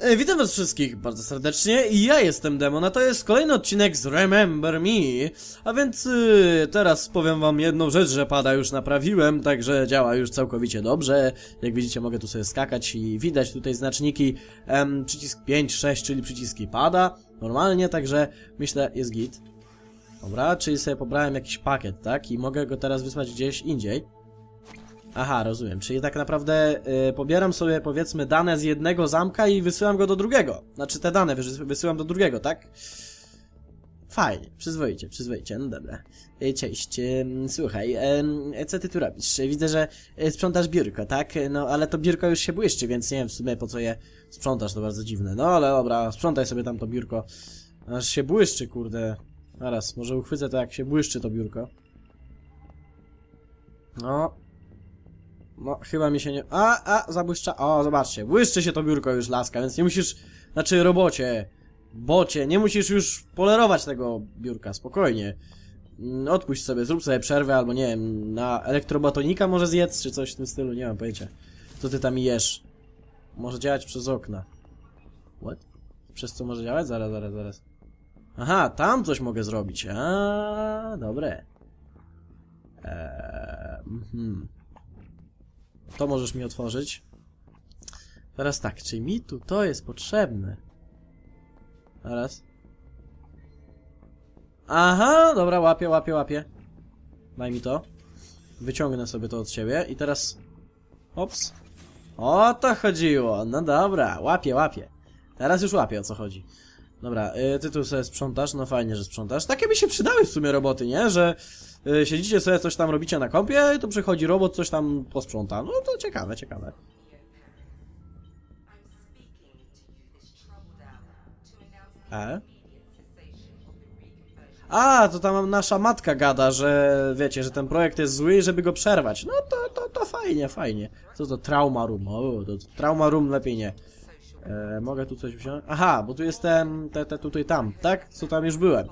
E, Witam was wszystkich bardzo serdecznie i ja jestem Demon, a to jest kolejny odcinek z Remember Me. A więc y, teraz powiem wam jedną rzecz, że pada już naprawiłem, także działa już całkowicie dobrze. Jak widzicie mogę tu sobie skakać i widać tutaj znaczniki em, przycisk 5, 6, czyli przyciski pada normalnie, także myślę jest git. Dobra, czyli sobie pobrałem jakiś pakiet, tak? I mogę go teraz wysłać gdzieś indziej. Aha, rozumiem. Czyli tak naprawdę y, pobieram sobie powiedzmy dane z jednego zamka i wysyłam go do drugiego. Znaczy te dane wys wysyłam do drugiego, tak? Fajnie, przyzwoicie, przyzwoicie, no dobra. Y, Cześć, ym, słuchaj, ym, co ty tu robisz? Widzę, że y, sprzątasz biurko, tak? No, ale to biurko już się błyszczy, więc nie wiem w sumie po co je sprzątasz, to bardzo dziwne. No, ale dobra, sprzątaj sobie tam to biurko. Aż się błyszczy, kurde. Zaraz, może uchwycę to jak się błyszczy to biurko. No, no, chyba mi się nie... A, a, zabłyszcza... O, zobaczcie, błyszczy się to biurko już, laska, więc nie musisz... Znaczy, robocie, bocie, nie musisz już polerować tego biurka, spokojnie. Mm, Odpuść sobie, zrób sobie przerwę, albo nie wiem, na elektrobatonika może zjedz, czy coś w tym stylu, nie mam pojęcia. Co ty tam jesz? Może działać przez okna. What? Przez co może działać? Zaraz, zaraz, zaraz. Aha, tam coś mogę zrobić. A, dobre. Eee, mhm. To możesz mi otworzyć. Teraz tak, czy mi tu to jest potrzebne? Zaraz. Aha, dobra, łapię, łapię, łapię. Daj mi to. Wyciągnę sobie to od siebie i teraz... Ops. O to chodziło. No dobra, łapię, łapię. Teraz już łapię o co chodzi. Dobra, y, ty tu sobie sprzątasz, no fajnie, że sprzątasz. Takie by się przydały w sumie roboty, nie? Że siedzicie sobie, coś tam robicie na kompie tu przychodzi robot, coś tam posprząta. No to ciekawe, ciekawe. E? A, to tam nasza matka gada, że wiecie, że ten projekt jest zły żeby go przerwać. No to, to, to fajnie, fajnie. Co to trauma room? O, to trauma room lepiej nie. E, mogę tu coś wziąć? Aha, bo tu jestem te, te tutaj tam, tak? Co tam już byłem.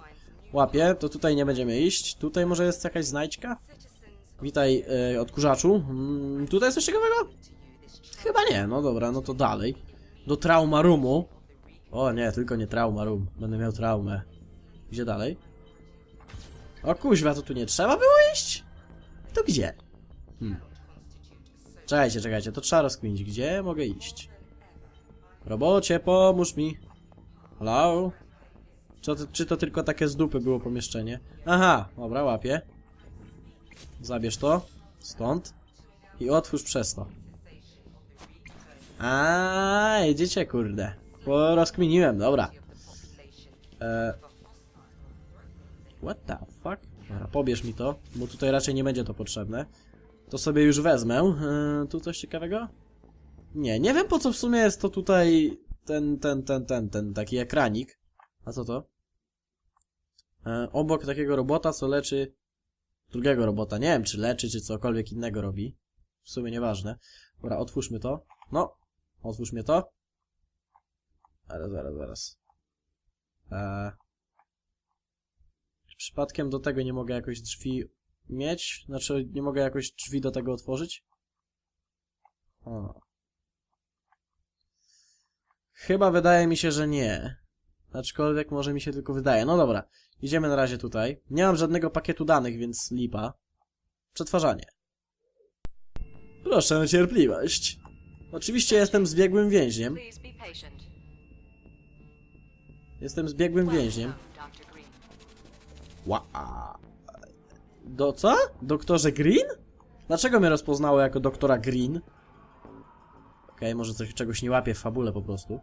Łapię, to tutaj nie będziemy iść. Tutaj może jest jakaś znajdźka? Witaj, e, odkurzaczu. Mm, tutaj jest coś ciekawego? Chyba nie, no dobra, no to dalej. Do trauma roomu. O nie, tylko nie trauma room. Będę miał traumę. Gdzie dalej? O kuźwa, to tu nie trzeba było iść? To gdzie? Hmm. Czekajcie, czekajcie, to trzeba rozkminić. Gdzie mogę iść? Robocie, pomóż mi. Hello? Czy to, czy to tylko takie z dupy było pomieszczenie? Aha, dobra, łapię. Zabierz to. Stąd. I otwórz przez to. A, idziecie, kurde. Bo rozkminiłem, dobra. E... What the fuck? Dobra, pobierz mi to, bo tutaj raczej nie będzie to potrzebne. To sobie już wezmę. E, tu coś ciekawego? Nie, nie wiem po co w sumie jest to tutaj ten, ten, ten, ten, ten taki ekranik. A co to? E, obok takiego robota, co leczy drugiego robota. Nie wiem, czy leczy, czy cokolwiek innego robi. W sumie nieważne. Dobra, otwórzmy to. No, otwórz mnie to. Zaraz, zaraz, zaraz. Eee, przypadkiem do tego nie mogę jakoś drzwi mieć? Znaczy, nie mogę jakoś drzwi do tego otworzyć? O. Chyba wydaje mi się, że nie. Aczkolwiek może mi się tylko wydaje. No dobra, idziemy na razie tutaj. Nie mam żadnego pakietu danych, więc lipa. Przetwarzanie. Proszę o cierpliwość. Oczywiście jestem zbiegłym więźniem. Jestem zbiegłym więźniem. Ła. Do co? Doktorze Green? Dlaczego mnie rozpoznało jako doktora Green? Okej, może coś, czegoś nie łapie w fabule po prostu.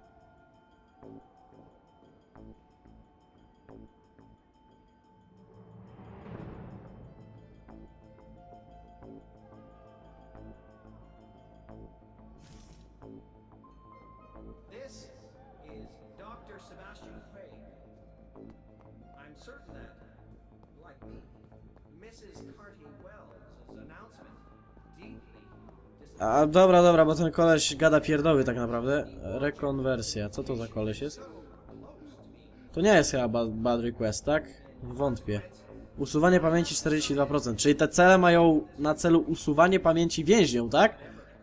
A dobra, dobra, bo ten koleś gada pierdoły tak naprawdę. Rekonwersja, co to za koleś jest? To nie jest chyba bad, bad request, tak? Wątpię. Usuwanie pamięci 42%, czyli te cele mają na celu usuwanie pamięci więźniom, tak?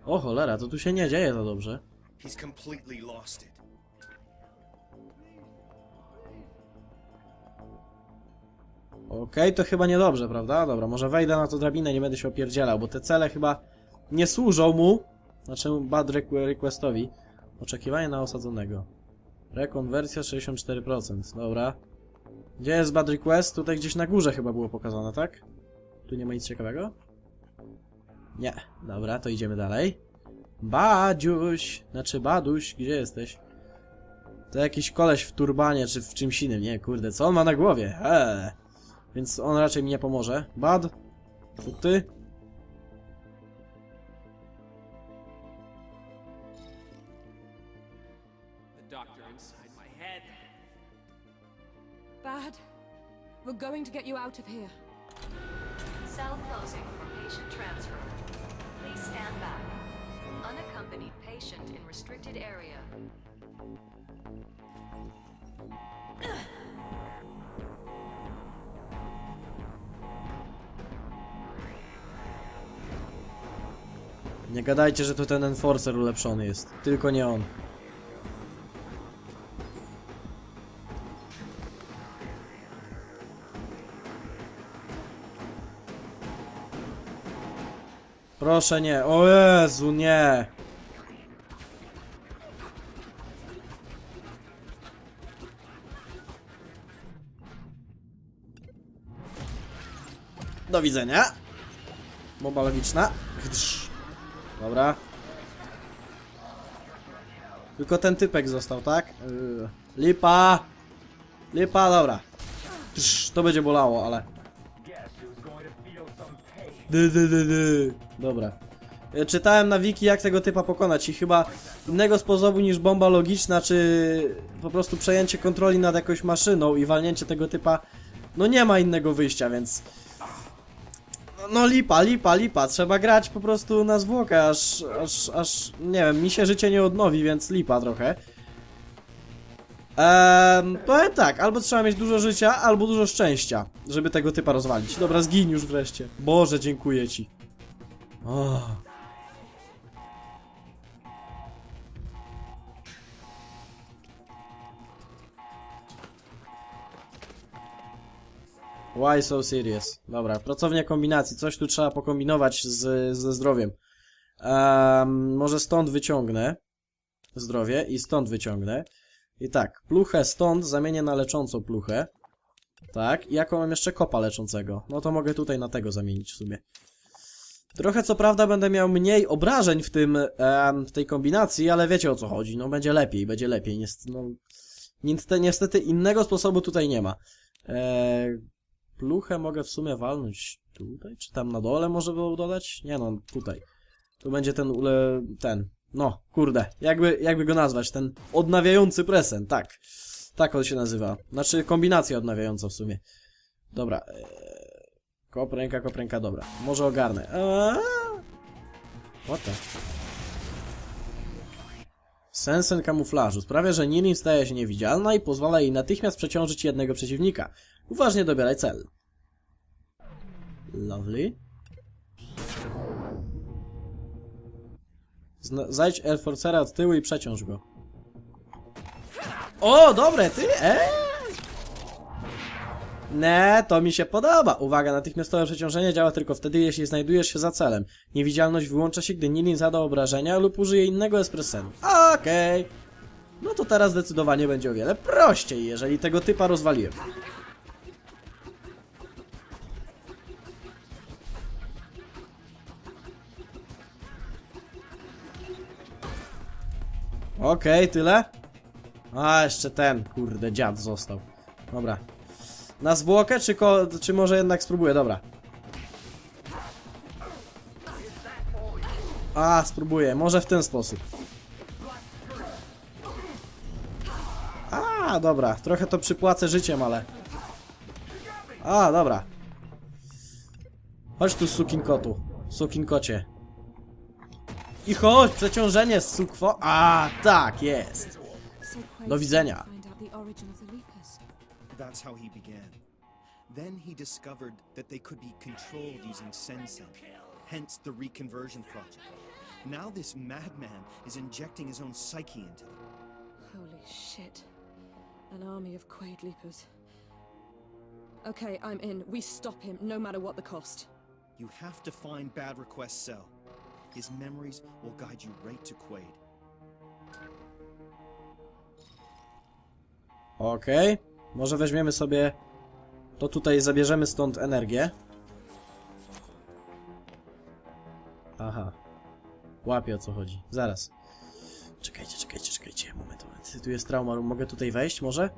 O cholera, to tu się nie dzieje za dobrze. Okej, okay, to chyba niedobrze, prawda? Dobra, może wejdę na tą drabinę, nie będę się opierdzielał, bo te cele chyba nie służą mu, znaczy bad requ- requestowi. Oczekiwanie na osadzonego. Rekonwersja 64%, dobra. Gdzie jest bad request? Tutaj gdzieś na górze chyba było pokazane, tak? Tu nie ma nic ciekawego? Nie. Dobra, to idziemy dalej. Badziuś! Znaczy Baduś, gdzie jesteś? To jakiś koleś w turbanie, czy w czymś innym, nie, kurde, co on ma na głowie? Eee. Więc on raczej mi nie pomoże. Bad? To ty? We're going to get you out of here. Cell closing for patient transfer. Please stand back. Unaccompanied patient in restricted area. Nie gadajcie, że to ten enforcer ulepszony jest. Tylko nie on. Proszę nie. O Jezu, nie. Do widzenia. Bomba logiczna. Dobra. Tylko ten typek został, tak? Yy. Lipa! Lipa, dobra. To będzie bolało, ale... Dy, dy, dy, dy. Dobra. E, Czytałem na wiki jak tego typa pokonać i chyba innego sposobu niż bomba logiczna, czy po prostu przejęcie kontroli nad jakąś maszyną i walnięcie tego typa, no nie ma innego wyjścia, więc... No lipa, lipa, lipa. Trzeba grać po prostu na zwłokę, aż, aż, aż, nie wiem, mi się życie nie odnowi, więc lipa trochę. Ehm, powiem tak, albo trzeba mieć dużo życia, albo dużo szczęścia, żeby tego typa rozwalić. Dobra, zgin już wreszcie. Boże, dziękuję ci. Oh. Why so serious? Dobra, pracownia kombinacji. Coś tu trzeba pokombinować z, ze zdrowiem. Em, może stąd wyciągnę zdrowie i stąd wyciągnę. I tak, pluchę stąd zamienię na leczącą pluchę. Tak, i jaką mam jeszcze kopa leczącego? No to mogę tutaj na tego zamienić w sumie. Trochę co prawda będę miał mniej obrażeń w tym, em, w tej kombinacji, ale wiecie o co chodzi. No będzie lepiej, będzie lepiej. Niestety, no, niestety, innego sposobu tutaj nie ma. Eee, Pluchę mogę w sumie walnąć tutaj, czy tam na dole może było dodać? Nie no, tutaj. Tu będzie ten ule... ten... No, kurde, jakby, jakby go nazwać, ten odnawiający present, tak. Tak on się nazywa. Znaczy kombinacja odnawiająca w sumie. Dobra. Eee, kop, ręka, kop, ręka, dobra. Może ogarnę. Eee, what the... Sensen kamuflażu sprawia, że Nirin staje się niewidzialna i pozwala jej natychmiast przeciążyć jednego przeciwnika. Uważnie dobieraj cel. Lovely. Zna zajdź Elforcera od tyłu i przeciąż go. O, dobre, ty! Eee! Nie, to mi się podoba. Uwaga, natychmiastowe przeciążenie działa tylko wtedy, jeśli znajdujesz się za celem. Niewidzialność wyłącza się, gdy Nilin zada obrażenia lub użyje innego espressenu. Okej. No to teraz zdecydowanie będzie o wiele prościej, jeżeli tego typa rozwaliłem. Okej, tyle? A, jeszcze ten, kurde, dziad został. Dobra. Na zwłokę, czy, ko czy może jednak spróbuję? Dobra. A, spróbuję. Może w ten sposób. A, dobra. Trochę to przypłacę życiem, ale... A, dobra. Chodź tu, sukin kotu. Sukin kocie. I chodź, przeciążenie, sukwo. A, tak, jest. Do widzenia. That's how he began. Then he discovered that they could be controlled using Sensen, hence the reconversion project. Now this madman is injecting his own psyche into them. Holy shit. An army of Quaid Leapers. Okay, I'm in. We stop him, no matter what the cost. You have to find Bad Request Cell. His memories will guide you right to Quaid. Okej. Może weźmiemy sobie... To tutaj zabierzemy stąd energię. Aha. Łapię o co chodzi. Zaraz. Czekajcie, czekajcie, czekajcie. Moment, moment. Tu jest trauma. Mogę tutaj wejść może?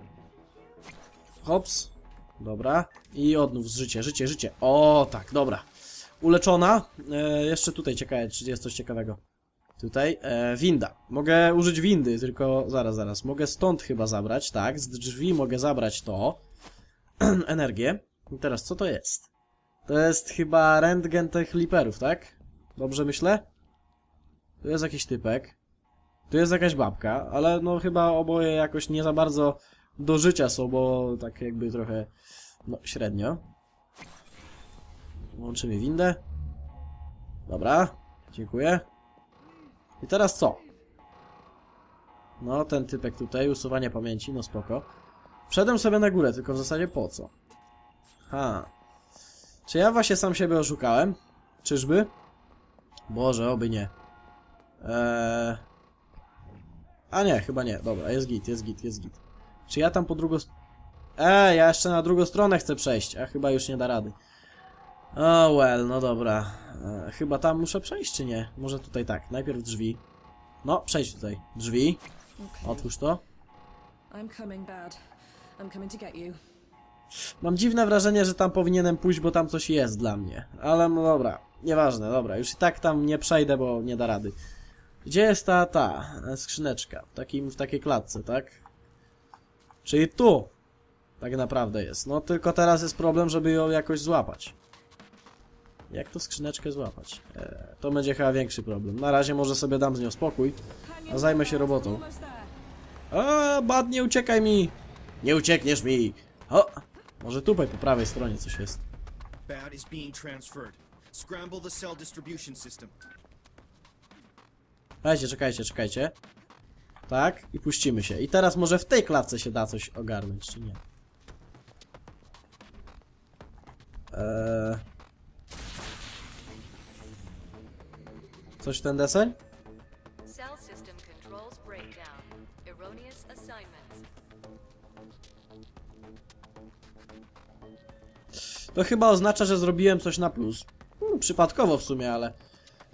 Hops. Dobra. I odnów z życie, życie, życie. O, tak, dobra. Uleczona. E, jeszcze tutaj ciekawe, czy jest coś ciekawego. Tutaj, e, winda. Mogę użyć windy, tylko zaraz, zaraz. Mogę stąd chyba zabrać, tak. Z drzwi mogę zabrać to. Energię. I teraz, co to jest? To jest chyba rentgen tych liperów, tak? Dobrze myślę? Tu jest jakiś typek. Tu jest jakaś babka, ale no chyba oboje jakoś nie za bardzo do życia są, bo tak jakby trochę, no średnio. Włączymy windę. Dobra, dziękuję. I teraz co? No, ten typek tutaj, usuwanie pamięci, no spoko. Wszedłem sobie na górę, tylko w zasadzie po co? Ha. Czy ja właśnie sam siebie oszukałem? Czyżby? Boże, oby nie. Eee... A nie, chyba nie. Dobra, jest git, jest git, jest git. Czy ja tam po drugą... Eee, ja jeszcze na drugą stronę chcę przejść, a chyba już nie da rady. O, well, no dobra. E, chyba tam muszę przejść, czy nie? Może tutaj tak. Najpierw drzwi. No, przejdź tutaj. Drzwi. Otwórz to. Mam dziwne wrażenie, że tam powinienem pójść, bo tam coś jest dla mnie. Ale no dobra. Nieważne, dobra. Już i tak tam nie przejdę, bo nie da rady. Gdzie jest ta, ta e, skrzyneczka? W, takim, w takiej klatce, tak? Czyli tu. Tak naprawdę jest. No tylko teraz jest problem, żeby ją jakoś złapać. Jak to skrzyneczkę złapać? E, to będzie chyba większy problem. Na razie może sobie dam z nią spokój. A zajmę się robotą. A, bad, nie uciekaj mi! Nie uciekniesz mi! O! Może tutaj po prawej stronie coś jest. Bad is being transferred. Scramble the cell distribution system. Czekajcie, czekajcie, czekajcie. Tak, i puścimy się. I teraz może w tej klatce się da coś ogarnąć, czy nie? Eee... Coś w ten deseń? Cell system controls breakdown. Erroneous assignments. To chyba oznacza, że zrobiłem coś na plus. Hmm, przypadkowo w sumie, ale...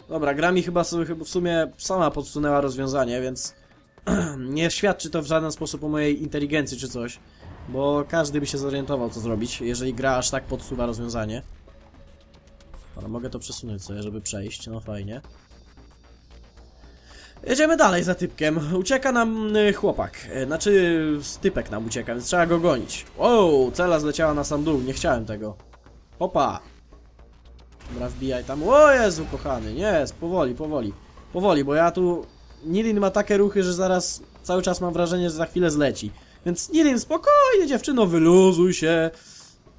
Dobra, gra mi chyba sobie chyba w sumie sama podsunęła rozwiązanie, więc... nie świadczy to w żaden sposób o mojej inteligencji czy coś. Bo każdy by się zorientował, co zrobić, jeżeli gra aż tak podsuwa rozwiązanie. Ale mogę to przesunąć sobie, żeby przejść, no fajnie. Jedziemy dalej za typkiem. Ucieka nam y, chłopak. Y, Znaczy, typek nam ucieka, więc trzeba go gonić. Wow, cela zleciała na sam dół, nie chciałem tego. Opa! Dobra, wbijaj tam. O Jezu, kochany, nie, powoli, powoli. Powoli, bo ja tu... Nilin ma takie ruchy, że zaraz cały czas mam wrażenie, że za chwilę zleci. Więc Nilin, spokojnie dziewczyno, wyluzuj się.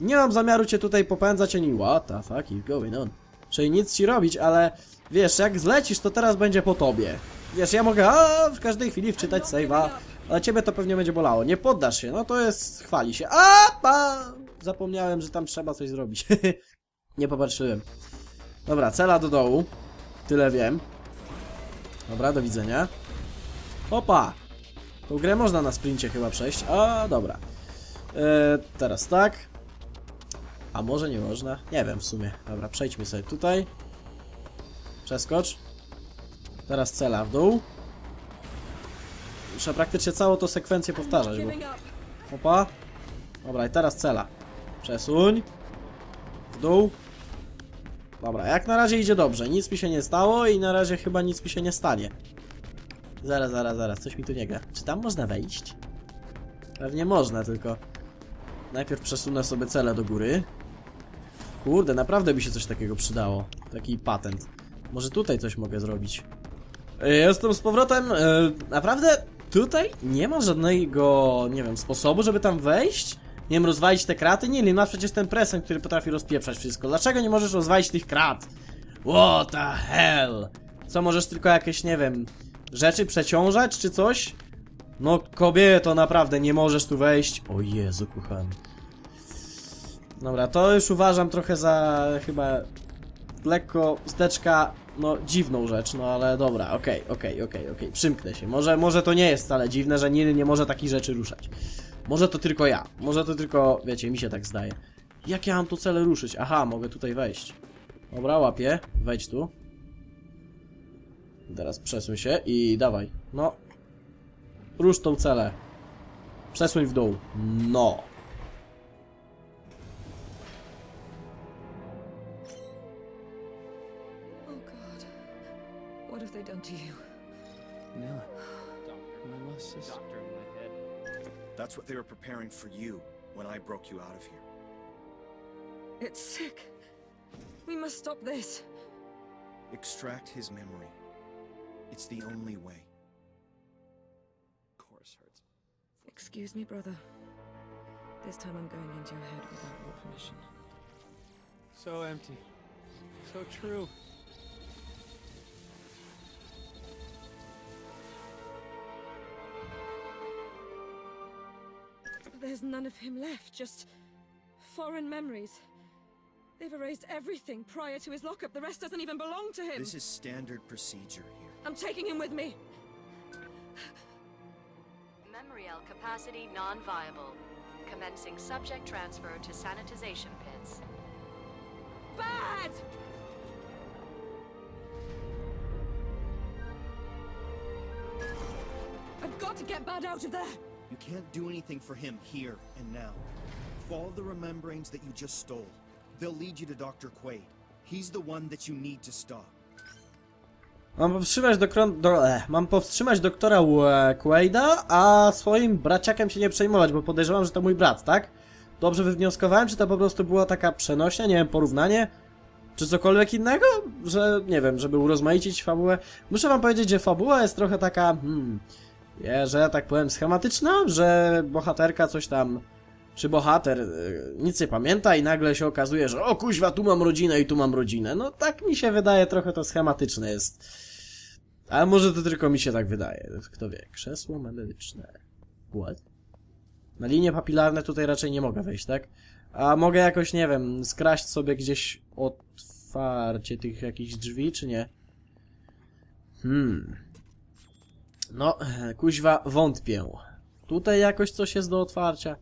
Nie mam zamiaru cię tutaj popędzać ani what the fuck is going on. Czyli nic ci robić, ale wiesz, jak zlecisz, to teraz będzie po tobie. Wiesz, ja mogę a, w każdej chwili wczytać save'a, ale ciebie to pewnie będzie bolało. Nie poddasz się, no to jest, chwali się. A, pa! Zapomniałem, że tam trzeba coś zrobić. Nie popatrzyłem. Dobra, cela do dołu. Tyle wiem. Dobra, do widzenia. Opa! Tą grę można na sprincie chyba przejść. A, dobra. E, teraz tak. A może nie można? Nie wiem w sumie. Dobra, przejdźmy sobie tutaj. Przeskocz. Teraz cela w dół. Muszę praktycznie całą tą sekwencję powtarzać, bo... Opa. Dobra, i teraz cela. Przesuń. W dół. Dobra, jak na razie idzie dobrze. Nic mi się nie stało i na razie chyba nic mi się nie stanie. Zaraz, zaraz, zaraz. Coś mi tu nie gra. Czy tam można wejść? Pewnie można, tylko... Najpierw przesunę sobie cele do góry. Kurde, naprawdę by się coś takiego przydało. Taki patent. Może tutaj coś mogę zrobić. E, Jestem z powrotem. E, Naprawdę tutaj nie ma żadnego, nie wiem, sposobu, żeby tam wejść? Nie wiem, rozwalić te kraty? Nie, nie masz przecież ten present, który potrafi rozpieprzać wszystko. Dlaczego nie możesz rozwalić tych krat? What the hell? Co, możesz tylko jakieś, nie wiem, rzeczy przeciążać czy coś? No kobieto, naprawdę nie możesz tu wejść. O Jezu, kochany. Dobra, to już uważam trochę za chyba lekko steczka, no dziwną rzecz, no ale dobra, okej, okej, okej, okej, przymknę się. Może, może to nie jest wcale dziwne, że Nil nie może takich rzeczy ruszać. Może to tylko ja, może to tylko, wiecie, mi się tak zdaje. Jak ja mam tu cele ruszyć? Aha, mogę tutaj wejść. Dobra, łapię, wejdź tu. Teraz przesuń się i dawaj, no. Rusz tą celę. Przesuń w dół. No. Done to you? Nilla, Doctor. my lost sister. Doctor in my head. That's what they were preparing for you when I broke you out of here. It's sick. We must stop this. Extract his memory. It's the only way. Course hurts. Excuse me, brother. This time I'm going into your head without your permission. So empty. So true. There's none of him left, just foreign memories. They've erased everything prior to his lockup. The rest doesn't even belong to him. This is standard procedure here. I'm taking him with me. Memorial capacity non-viable. Commencing subject transfer to sanitization pits. Bad! I've got to get Bad out of there! You can't do anything for him here and now. Follow the remembrance that you just stole. They'll lead you to Dr. Quaid. He's the one that you need to stop. Mam powstrzymać doktor... Do, eh, mam powstrzymać doktora Quaida, a swoim braciakiem się nie przejmować, bo podejrzewam, że to mój brat, tak? Dobrze wywnioskowałem, czy to po prostu była taka przenośnia, nie wiem, porównanie? Czy cokolwiek innego? Że, nie wiem, żeby urozmaicić fabułę? Muszę wam powiedzieć, że fabuła jest trochę taka, hmm... Że tak powiem, schematyczna, że bohaterka coś tam... Czy bohater y, nic nie pamięta i nagle się okazuje, że o kuźwa, tu mam rodzinę i tu mam rodzinę. No tak mi się wydaje, trochę to schematyczne jest. Ale może to tylko mi się tak wydaje. Kto wie. Krzesło medyczne. What? Na linie papilarne tutaj raczej nie mogę wejść, tak? A mogę jakoś, nie wiem, skraść sobie gdzieś otwarcie tych jakichś drzwi, czy nie? Hmm. No, kuźwa, wątpię. Tutaj jakoś coś jest do otwarcia.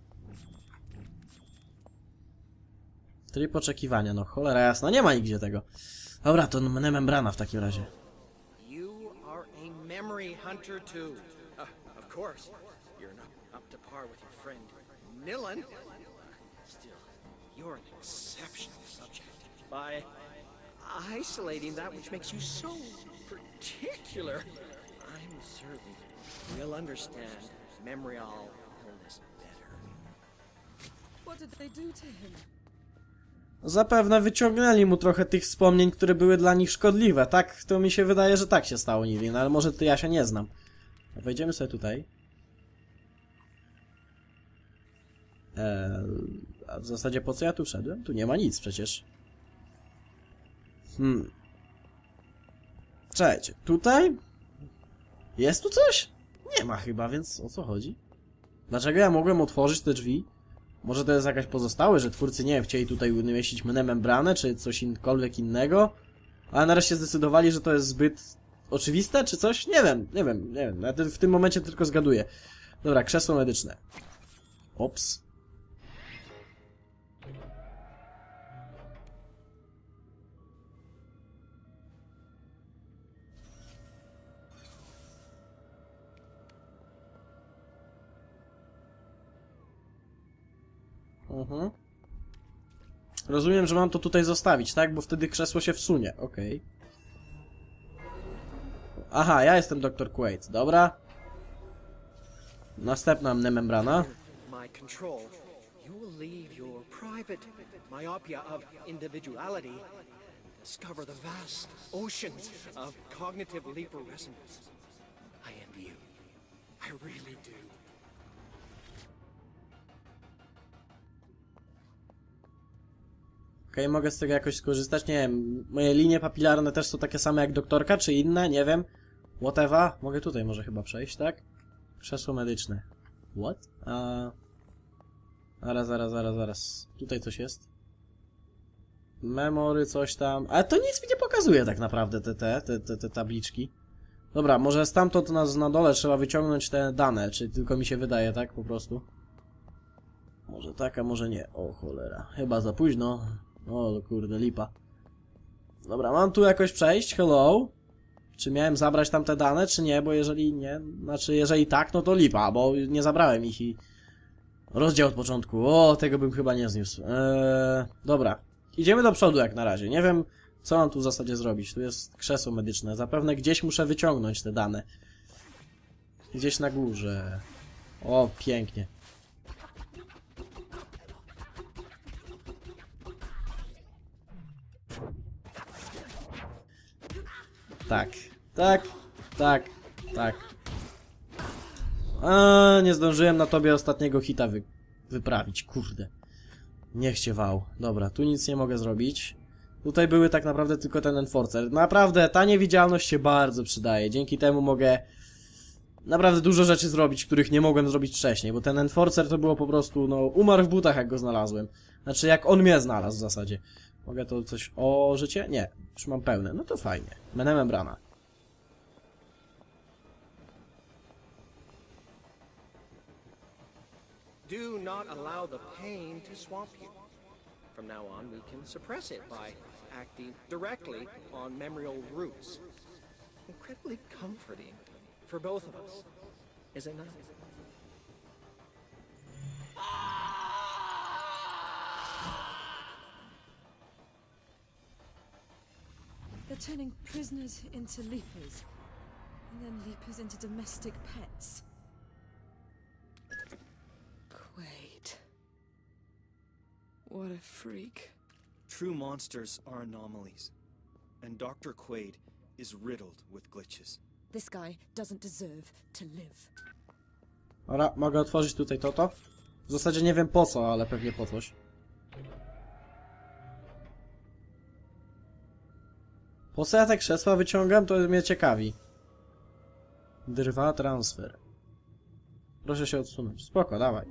Tryb oczekiwania, no cholera jasna, nie ma nigdzie tego. Dobra, to membrana w takim razie. Too. Uh. Still, you're an exceptional subject. By isolating that which makes you so particular, I'm certain you'll understand memorial illness better. What did they do to him? Zapewne wyciągnęli mu trochę tych wspomnień, które były dla nich szkodliwe. Tak, to mi się wydaje, że tak się stało, nie wiem, ale może to ja się nie znam. Wejdziemy sobie tutaj. Eee, a w zasadzie po co ja tu wszedłem? Tu nie ma nic przecież. Hmm. Czekajcie, tutaj? Jest tu coś? Nie ma chyba, więc o co chodzi? Dlaczego ja mogłem otworzyć te drzwi? Może to jest jakaś pozostałe, że twórcy nie wiem, chcieli tutaj umieścić mnie membranę, czy coś inkolwiek innego, ale nareszcie zdecydowali, że to jest zbyt oczywiste, czy coś? Nie wiem, nie wiem, nie wiem. Ja w tym momencie tylko zgaduję. Dobra, krzesło medyczne. Ops. Mhm. Rozumiem, że mam to tutaj zostawić, tak? Bo wtedy krzesło się wsunie. Okej. Aha, ja jestem Dr. Quaid. Dobra. Następna membrana. my control, you will leave your private myopia of individuality discover the vast oceans of cognitive leaper resonance. I envy you. I really do. Okej, mogę z tego jakoś skorzystać. Nie wiem, moje linie papilarne też są takie same jak doktorka, czy inne? Nie wiem. Whatever. Mogę tutaj może chyba przejść, tak? Krzesło medyczne. What? A... Zaraz, zaraz, zaraz, zaraz. Tutaj coś jest. Memory, coś tam. Ale to nic mi nie pokazuje tak naprawdę, te, te, te, te, te tabliczki. Dobra, może stamtąd na, na dole trzeba wyciągnąć te dane, czy tylko mi się wydaje, tak, po prostu. Może tak, a może nie. O cholera, chyba za późno. O kurde, lipa. Dobra, mam tu jakoś przejść, hello. Czy miałem zabrać tam te dane, czy nie, bo jeżeli nie, znaczy jeżeli tak, no to lipa, bo nie zabrałem ich i... Rozdział od początku, o, tego bym chyba nie zniósł. Eee, dobra, idziemy do przodu jak na razie, nie wiem co mam tu w zasadzie zrobić, tu jest krzesło medyczne, zapewne gdzieś muszę wyciągnąć te dane. Gdzieś na górze. O, pięknie. Tak, tak, tak, tak. A, nie zdążyłem na tobie ostatniego hita wy wyprawić, kurde. Niech cię wał. Dobra, tu nic nie mogę zrobić. Tutaj były tak naprawdę tylko ten enforcer. Naprawdę, ta niewidzialność się bardzo przydaje. Dzięki temu mogę naprawdę dużo rzeczy zrobić, których nie mogłem zrobić wcześniej, bo ten enforcer to było po prostu, no, umarł w butach, jak go znalazłem. Znaczy, jak on mnie znalazł w zasadzie. Mogę to coś... O, życie? Nie. Już mam pełne. No to fajnie. Menę membrana. Do not allow the pain to swamp you. From now on, we can suppress it by acting directly on memorial roots. Incredibly comforting for both of us, is it not? They're turning prisoners into leapers, and then leapers into domestic pets. Quaid. What a freak. True monsters are anomalies, and Dr. Quaid is riddled with glitches. This guy doesn't deserve to live. Dobra, mogę otworzyć tutaj to, to? W zasadzie nie wiem po co, ale pewnie po coś. Po co ja te krzesła wyciągam, to mnie ciekawi. Drwa transfer. Proszę się odsunąć. Spoko, dawaj.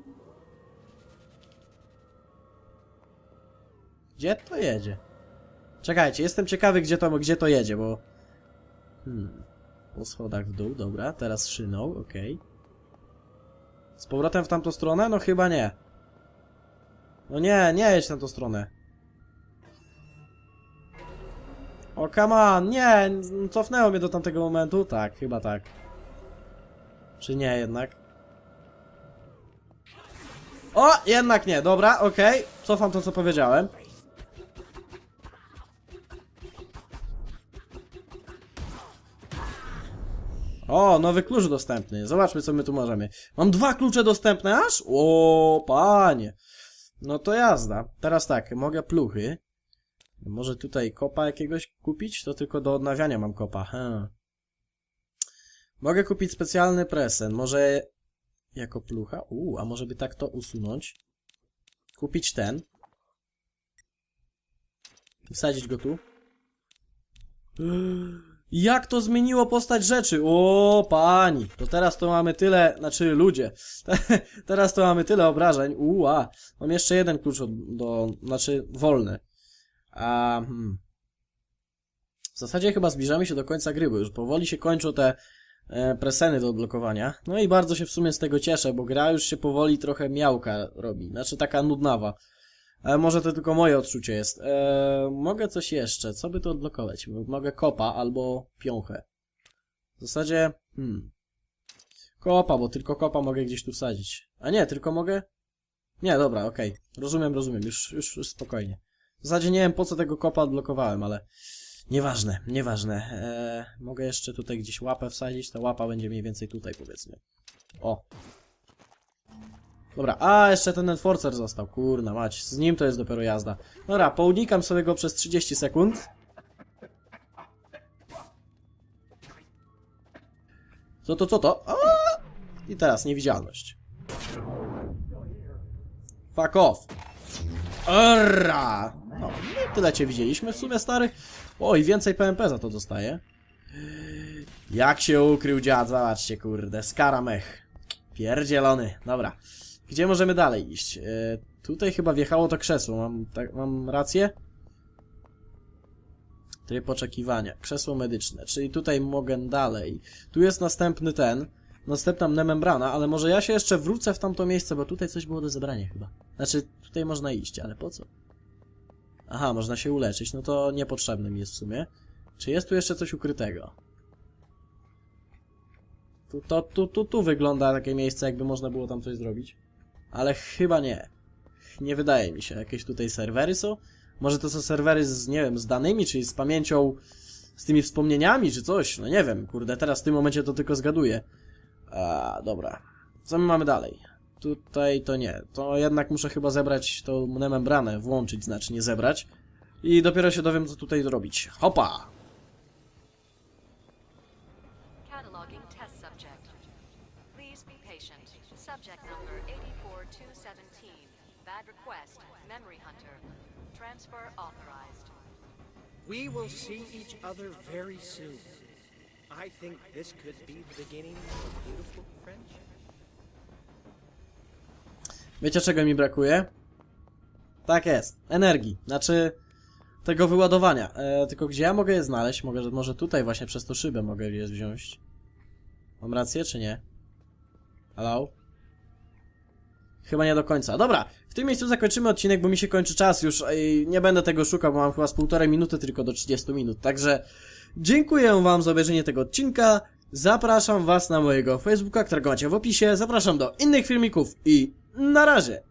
Gdzie to jedzie? Czekajcie, jestem ciekawy, gdzie to, gdzie to jedzie, bo... Hmm. Po schodach w dół, dobra. Teraz szyną, okej. Z powrotem w tamtą stronę? No chyba nie. No nie, nie jedź na tą stronę. O, come on, nie, cofnęło mnie do tamtego momentu? Tak, chyba tak. Czy nie jednak? O, jednak nie, dobra, okej. Cofam to, co powiedziałem. O, nowy klucz dostępny. Zobaczmy, co my tu możemy. Mam dwa klucze dostępne aż? O, panie. No to jazda. Teraz tak, mogę pluchy. Może tutaj kopa jakiegoś kupić? To tylko do odnawiania mam kopa. He. Mogę kupić specjalny presen. Może jako plucha? Uuu, a może by tak to usunąć? Kupić ten. Wsadzić go tu. Jak to zmieniło postać rzeczy? O, pani. To teraz to mamy tyle, znaczy ludzie. teraz to mamy tyle obrażeń. Uła. Mam jeszcze jeden klucz do, znaczy wolny. A, hmm. W zasadzie chyba zbliżamy się do końca gry, bo już powoli się kończą te e, preseny do odblokowania. No i bardzo się w sumie z tego cieszę, bo gra już się powoli trochę miałka robi. Znaczy taka nudnawa. Ale może to tylko moje odczucie jest. Eee, mogę coś jeszcze. Co by tu odblokować? Mogę kopa albo piąchę. W zasadzie... Hmm. Kopa, bo tylko kopa mogę gdzieś tu wsadzić. A nie, tylko mogę... Nie, dobra, okej. Rozumiem, rozumiem. Już, już, już spokojnie. W zasadzie nie wiem po co tego kopa odblokowałem, ale... Nieważne, nieważne. Eee, mogę jeszcze tutaj gdzieś łapę wsadzić. Ta łapa będzie mniej więcej tutaj, powiedzmy. O, Dobra, a jeszcze ten Enforcer został, kurna mać, z nim to jest dopiero jazda. Dobra, pounikam sobie go przez 30 sekund. Co to, co to? A! I teraz niewidzialność. Fuck off. Orra! No, i tyle cię widzieliśmy w sumie, stary. Oj, więcej PMP za to dostaję. Jak się ukrył dziad, zobaczcie, kurde, skaramech. Pierdzielony, dobra. Gdzie możemy dalej iść? E, tutaj chyba wjechało to krzesło, mam, tak, mam rację? Tryb oczekiwania, krzesło medyczne, czyli tutaj mogę dalej. Tu jest następny ten, następna membrana, ale może ja się jeszcze wrócę w tamto miejsce, bo tutaj coś było do zebrania chyba. Znaczy, tutaj można iść, ale po co? Aha, można się uleczyć, no to niepotrzebne mi jest w sumie. Czy jest tu jeszcze coś ukrytego? Tu, to, tu, tu, tu wygląda takie miejsce, jakby można było tam coś zrobić. Ale chyba nie. Nie wydaje mi się. Jakieś tutaj serwery są? Może to są serwery z, nie wiem, z danymi, czyli z pamięcią, z tymi wspomnieniami, czy coś? No nie wiem, kurde, teraz w tym momencie to tylko zgaduję. A, dobra. Co my mamy dalej? Tutaj to nie. To jednak muszę chyba zebrać tą membranę, włączyć, znaczy nie zebrać. I dopiero się dowiem, co tutaj robić. Hopa! Cataloging test subject. Please be patient. Subject number 84217. Bad request. Memory hunter. Transfer authorized. We will see each other very soon. I think this could be the beginning of beautiful friendship. Wiecie czego mi brakuje? Tak jest, energii, znaczy tego wyładowania. E, tylko gdzie ja mogę je znaleźć? Mogę, może tutaj właśnie przez tą szybę mogę je wziąć. Mam rację, czy nie? Halo? Chyba nie do końca. Dobra, w tym miejscu zakończymy odcinek, bo mi się kończy czas już nie będę tego szukał, bo mam chyba z półtorej minuty tylko do 30 minut. Także dziękuję wam za obejrzenie tego odcinka. Zapraszam was na mojego Facebooka, którego macie w opisie. Zapraszam do innych filmików i na razie!